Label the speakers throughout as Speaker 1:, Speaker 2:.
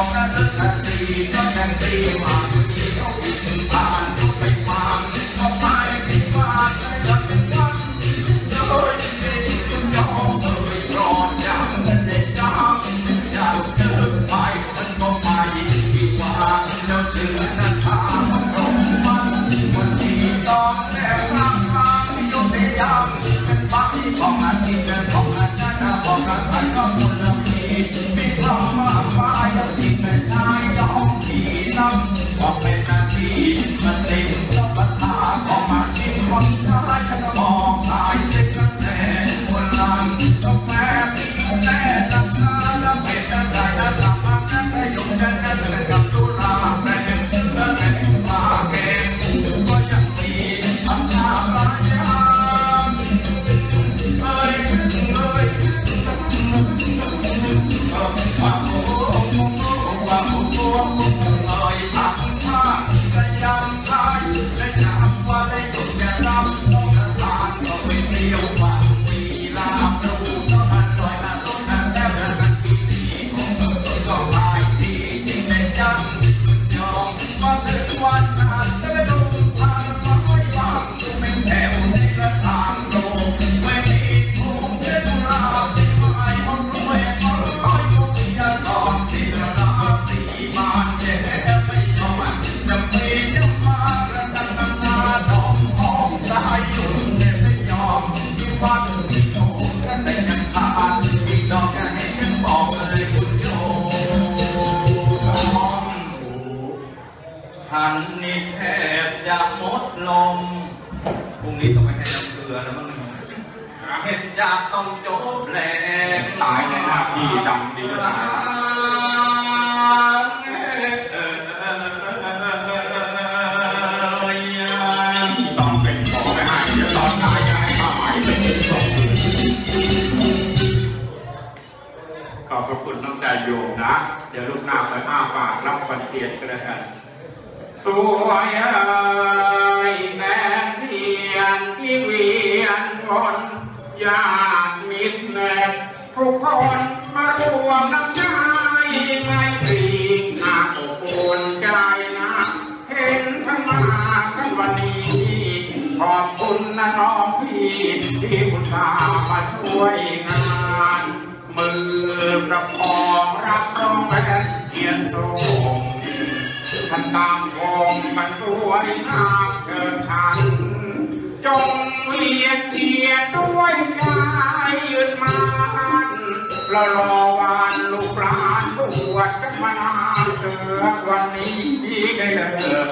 Speaker 1: ก็แทนตีมาที่เขาผิดผ่านเขาไปผ่าเขาไปผิดพลาดไม่รักเป็นวันโดยที่คุณยอมเอ่ยรอดอย่างเด็ดดำอยากเจอไปมันก็ไปดีกว่าแล้วเจอหน้าตามันตรงวันวันที่ตอนแล้วรักางที่ยกได้ยังเป็นปาที่ของอันที่เป็นของอันนั้นนะบอกกันไปก็คน จะต้องจบแหลงตายในหน้า
Speaker 2: ที่ดำดีตายต้องเป็นขอไม่ให้เดี๋ยวตอนตายจะให้ผ้าไหมเป็นศพขอบพระคุณน้องใจโยมนะ เดี๋ยวลูกหน้าไปอ้าปากรับวันเกียรติก็แล้วกันสวยเอ้ยแสงเทียนที่เวียนวน ญาติมิตรแนบทุกคนมารวมน้ำใจไมตรีน่าอบอุ่นใจนะ เห็นทั้งมากันวันนี้ ขอบคุณนะน้องพี่ ที่อุตส่าห์มาช่วยงาน มือประคองรับรองแผ่นเกียรติส่งท่านตามวงมันสวยงามเชิญชัน จงเวียนเทียนด้วยใจยืดมันเรารอวันลูกหลานบวชกันมานานเกิดวันนี้ได้เลิก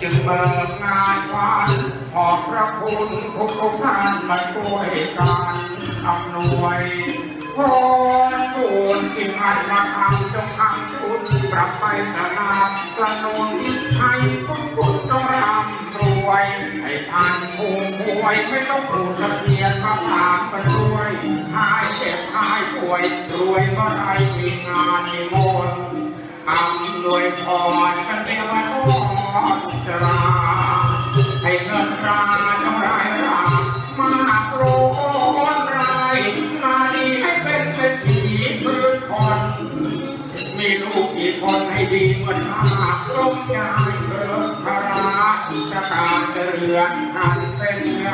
Speaker 2: จึงเบิกงานวันขอบพระคุณทุกทุกท่านมาช่วยกันอำนวยพรบุญที่มันมาทำจงทำทุนปรับไปสนับสนุนให้ทุกคนจงรำ วย ให้ท่านผู้ป่วยไม่ต้องผูกทะเบียนมาผ่านกันด้วยหายเจ็บหายป่วยรวยเมื่อไรมีงานมีมนต์อำนวยพรเกษตรกรจราให้เงินราจงรายรามากโรนรายนาดีให้เป็นเศรษฐีพื้นคนมีลูกอีกคนให้ดีเหมือนหากสมยายเบิก ภาระจะการจะเรือนทันเป็นไง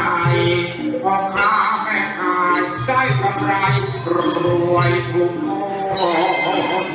Speaker 2: พ่อค้าแม่ขายได้กำไรรวยทุกคน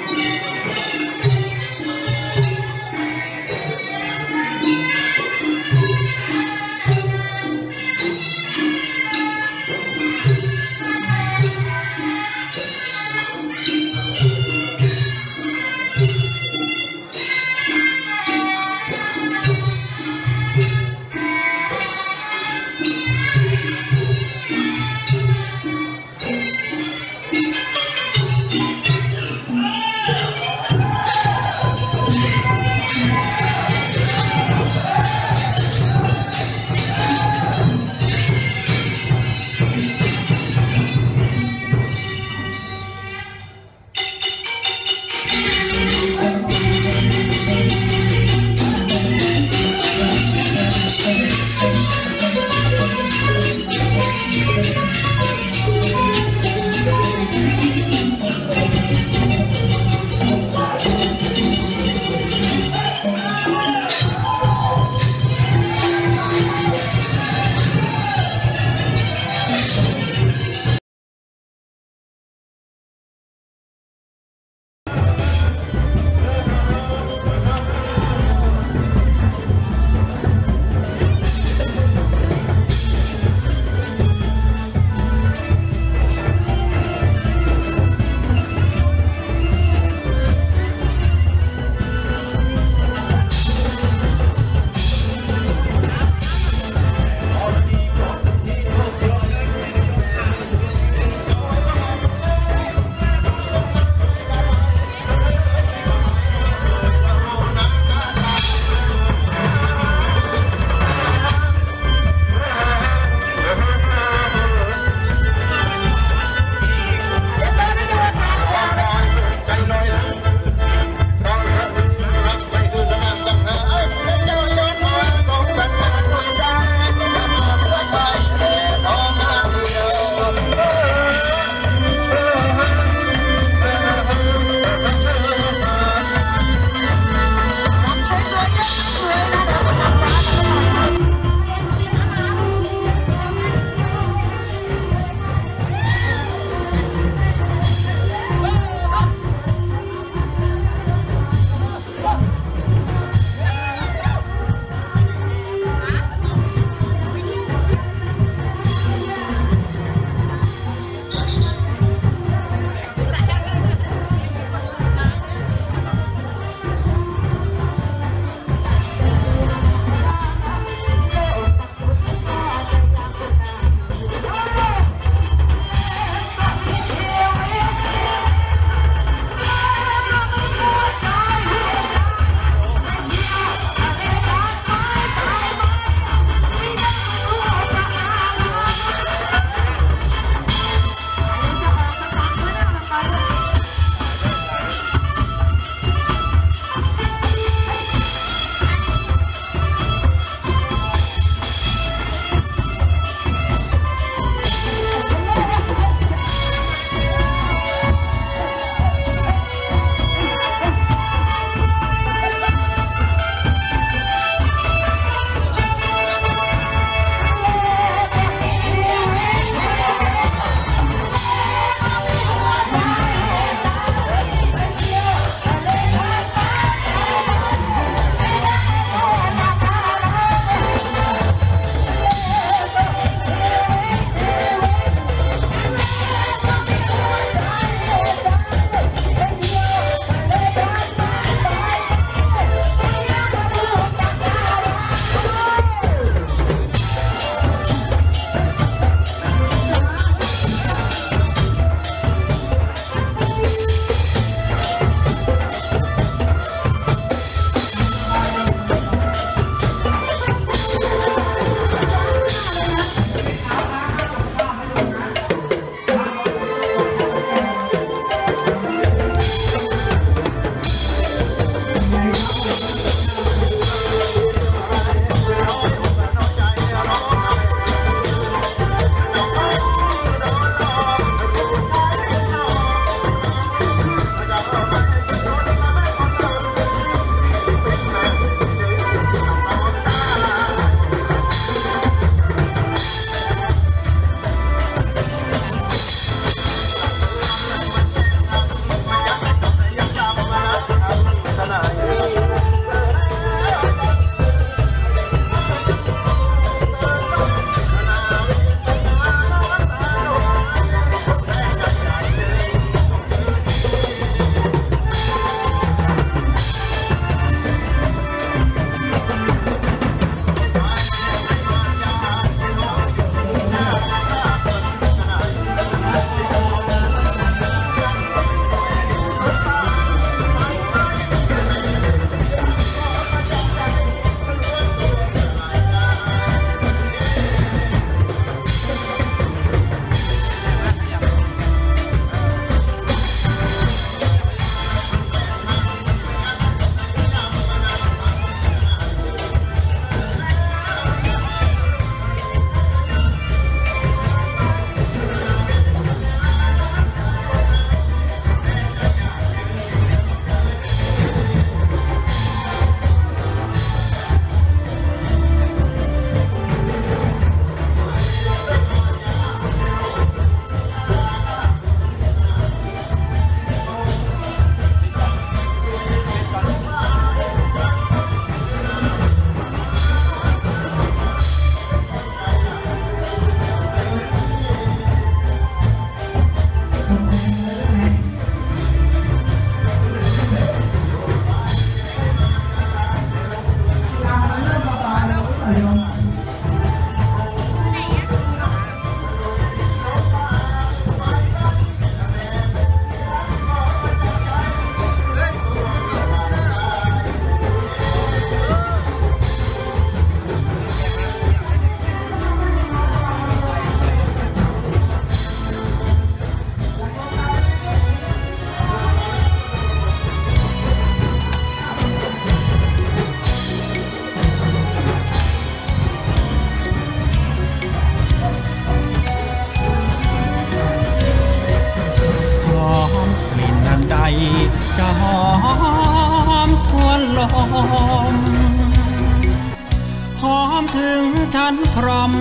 Speaker 3: ถึงชั้นพรหม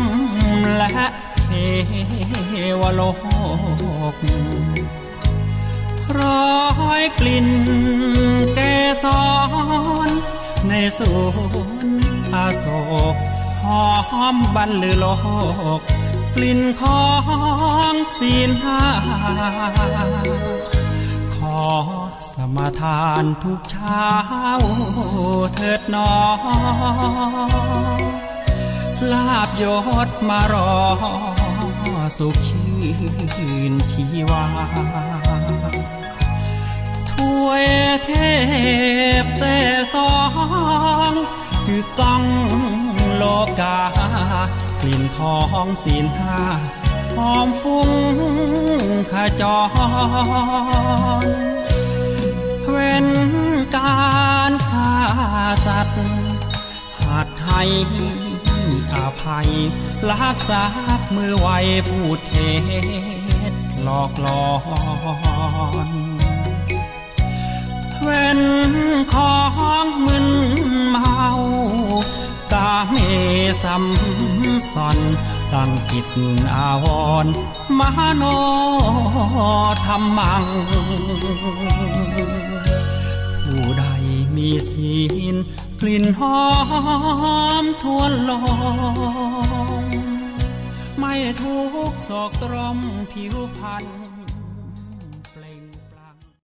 Speaker 3: และเทวโลกร้อยกลิ่นเกสรในสวนอาโศกหอมบรรลือโลก กลิ่นของศีลห้าขอสมาทานทุกเช้าเถิดหนอ ลาบยศมารอ สุขชื่นชีวาถ้วยเทพเตสองคือกองโลกากลิ่นของศีลห้าหอมฟุ้งขจร เว้นการฆ่าสัตว์หัดให้ ภัยลักษามือไวพูดเท็จหลอกหลอนเว้นของมึนเมากาเมสัมสอนตั้งจิตอาวรมโนธรรมังผู้ใด มีศีลกลิ่นหอมทวนลมไม่ทุกโศกตรมผิวพรรณ